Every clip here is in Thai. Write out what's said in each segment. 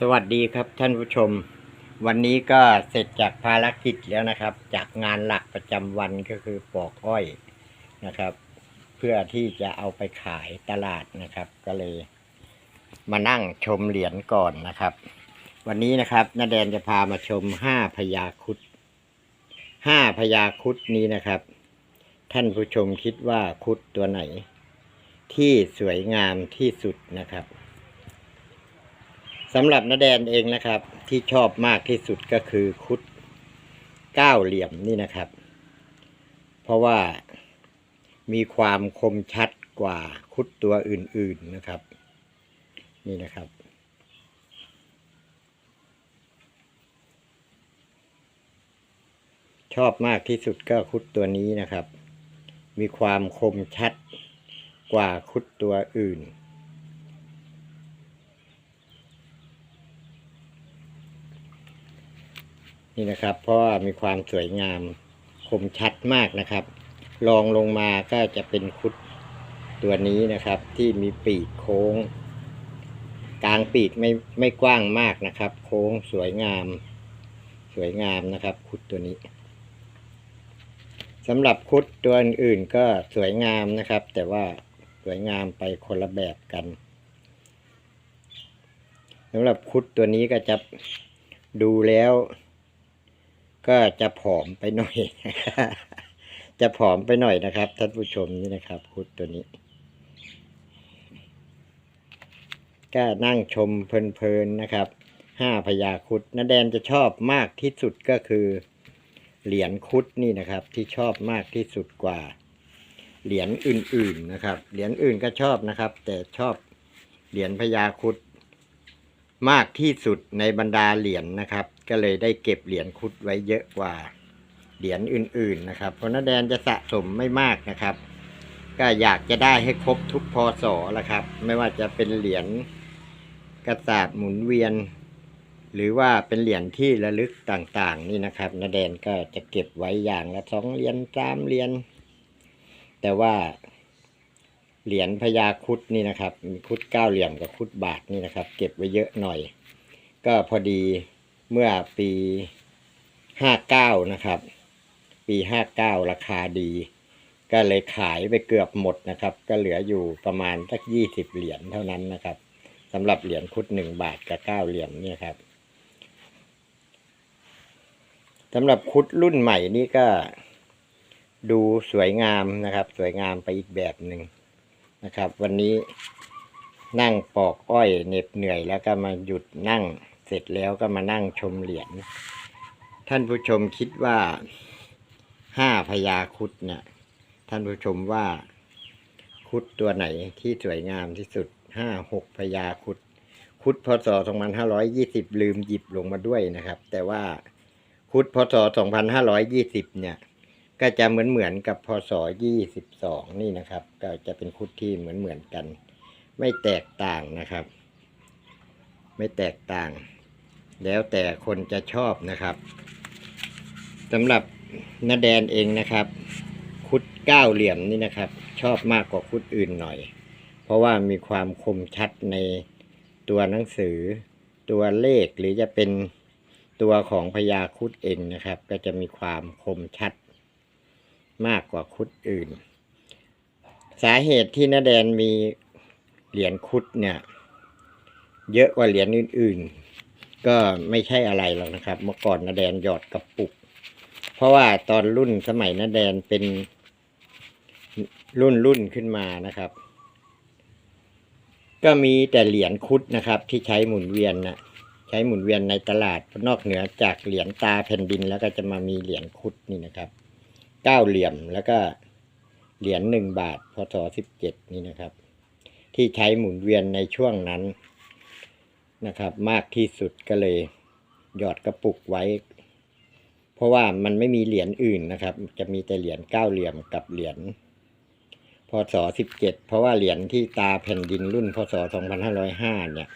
สวัสดีครับท่านผู้ชม วันนี้ก็เสร็จจากภารกิจแล้วนะครับ จากงานหลักประจำวันก็คือปอกอ้อยนะครับ เพื่อที่จะเอาไปขายตลาดนะครับ ก็เลย มานั่งชมเหรียญก่อนนะครับ วันนี้นะครับนาแดนจะพามาชมห้าพญาคุดห้าพญาคุดนี้นะครับ ท่านผู้ชมคิดว่าคุดตัวไหน ที่สวยงามที่สุดนะครับ สำหรับนาแดนเองนะครับ ที่ชอบมากที่สุดก็คือคุดเก้าเหลี่ยมนี่นะครับ เพราะว่ามีความคมชัดกว่าคุดตัวอื่น ๆนะครับ นี่นะครับ ชอบมากที่สุดก็คุดตัวนี้นะครับ มีความคมชัดกว่าคุดตัวอื่น นี่นะครับ เพราะว่ามีความสวยงามคมชัดมากนะครับลองลงมาก็จะเป็นคุดตัวนี้นะครับ ที่มีปีกโค้ง กลางปีกไม่ไม่กว้างมากนะครับ โค้งสวยงาม สวยงามนะครับ คุดตัวนี้สำหรับคุดตัวอื่นๆก็สวยงามนะครับ แต่ว่าสวยงามไปคนละแบบกันสำหรับคุดตัวนี้ก็จะดูแล้ว ก็จะผอมไปหน่อย จะผอมไปหน่อยนะครับ ท่านผู้ชมนี่นะครับคุดตัวนี้ ก็นั่งชมเพลินๆนะครับห้าพญาคุดนาแดนจะชอบมากที่สุดก็คือ เหรียญคุดนี่นะครับ ที่ชอบมากที่สุดกว่า เหรียญอื่นๆนะครับ เหรียญอื่นก็ชอบนะครับ แต่ชอบเหรียญพญาคุด มากที่สุดในบรรดาเหรียญนะครับ ก็เลยได้เก็บเหรียญคุดไว้เยอะกว่าเหรียญอื่น ๆ นะครับ เพราะน้าแดนจะสะสมไม่มากนะครับ ก็อยากจะได้ให้ครบทุกพอศละครับ ไม่ว่าจะเป็นเหรียญกระสาบหมุนเวียน หรือว่าเป็นเหรียญที่ระลึกต่างๆ นี่นะครับนาแดนก็จะเก็บไว้อย่างละสองเหรียญสามเหรียญแต่ว่า เหรียญพญาคุดนี่นะครับมีคุดเก้าเหลี่ยมกับคุดบาทนี่นะครับ เก็บไว้เยอะหน่อย ก็พอดีเมื่อปีห้าเก้านะครับ ปีห้าเก้าราคาดี ก็เลยขายไปเกือบหมดนะครับ ก็เหลืออยู่ประมาณสักยี่สิบเหรียญเท่านั้นนะครับสำหรับเหรียญคุดหนึ่งบาทกับเก้าเหรียญเนี่ยครับสำหรับคุดรุ่นใหม่นี่ก็ดูสวยงามนะครับ สวยงามไปอีกแบบหนึ่ง นะครับ วันนี้นั่งปอกอ้อยเหน็บเหนื่อยแล้วก็มาหยุดนั่งเสร็จแล้วก็มานั่งชมเหรียญท่านผู้ชมคิดว่าห้าพญาคุดเนี่ยท่านผู้ชมว่าคุดตัวไหนที่สวยงามที่สุดห้าหกพญาคุด คุดพศสองพันห้าร้อยยี่สิบลืมหยิบลงมาด้วยนะครับ แต่ว่าคุดพศสองพันห้าร้อยยี่สิบเนี่ย ก็จะเหมือนเหมือนกับพศยี่สิบสองนี่นะครับ ก็จะเป็นคุดที่เหมือนเหมือนกัน ไม่แตกต่างนะครับ ไม่แตกต่าง แล้วแต่คนจะชอบนะครับสำหรับนาแดนเองนะครับ คุดเก้าเหลี่ยมนี่นะครับ ชอบมากกว่าคุดอื่นหน่อย เพราะว่ามีความคมชัดในตัวหนังสือ ตัวเลขหรือจะเป็นตัวของพญาคุดเองนะครับ ก็จะมีความคมชัด มากกว่าคุดอื่น สาเหตุที่นาแดนมีเหรียญคุดเนี่ย เยอะกว่าเหรียญอื่น ๆ ก็ไม่ใช่อะไรหรอกนะครับ เมื่อก่อนนาแดนหยอดกระปุก เพราะว่าตอนรุ่นสมัยนาแดนเป็นรุ่นรุ่นขึ้นมานะครับ ก็มีแต่เหรียญคุดนะครับ ที่ใช้หมุนเวียนนะใช้หมุนเวียนในตลาดนอกเหนือจากเหรียญตาแผ่นดินแล้วก็จะมามีเหรียญคุดนี่นะครับ เก้าเหลี่ยมแล้วก็เหรียญหนึ่งบาทพศสิบเจ็ดนี่นะครับ ที่ใช้หมุนเวียนในช่วงนั้นนะครับ มากที่สุดก็เลย หยอดกระปุกไว้ เพราะว่ามันไม่มีเหรียญอื่นนะครับ จะมีแต่เหรียญเก้าเหลี่ยมกับเหรียญพศสิบเจ็ดเพราะว่าเหรียญที่ตาแผ่นดินรุ่นพศสองพันห้าร้อยห้าเนี่ย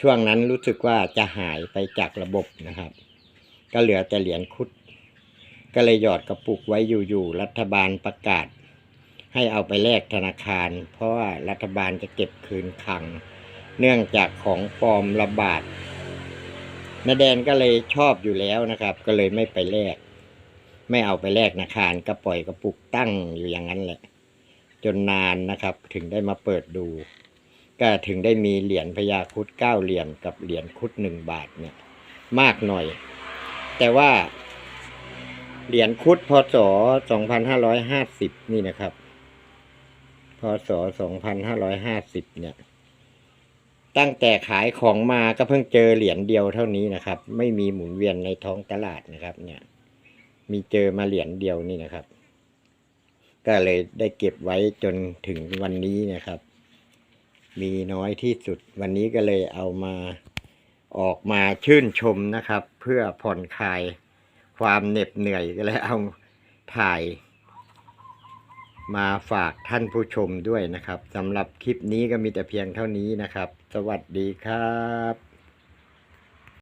ช่วงนั้นรู้สึกว่าจะหายไปจากระบบนะครับ ก็เหลือแต่เหรียญคุด ก็เลยหยอดกระปุกไว้อยู่ๆรัฐบาลประกาศ ให้เอาไปแลกธนาคาร เพราะว่ารัฐบาลจะเก็บคืนคัง เนื่องจากของปลอมระบาดนาแดนก็เลยชอบอยู่แล้วนะครับ ก็เลยไม่ไปแลกไม่เอาไปแลกธนาคารก็ปล่อยกระปุกตั้งอยู่อย่างนั้นแหละ จนนานนะครับ ถึงได้มาเปิดดู ก็ถึงได้มีเหรียญพญาคุดเก้าเหรียญกับเหรียญคุดหนึ่งบาทเนี่ย มากหน่อย แต่ว่า เหรียญคุดพศสองพันห้าร้อยห้าสิบนี่นะครับ พศสองพันห้าร้อยห้าสิบเนี่ย ตั้งแต่ขายของมาก็เพิ่งเจอเหรียญเดียวเท่านี้นะครับ ไม่มีหมุนเวียนในท้องตลาดนะครับ เนี่ย มีเจอมาเหรียญเดียวนี่นะครับ ก็เลยได้เก็บไว้จนถึงวันนี้นะครับ มีน้อยที่สุด วันนี้ก็เลยเอามาออกมาชื่นชมนะครับ เพื่อผ่อนคลาย ความเหน็บเหนื่อยก็เลยเอาถ่ายมาฝากท่านผู้ชมด้วยนะครับสำหรับคลิปนี้ก็มีแต่เพียงเท่านี้นะครับ สวัสดีครับ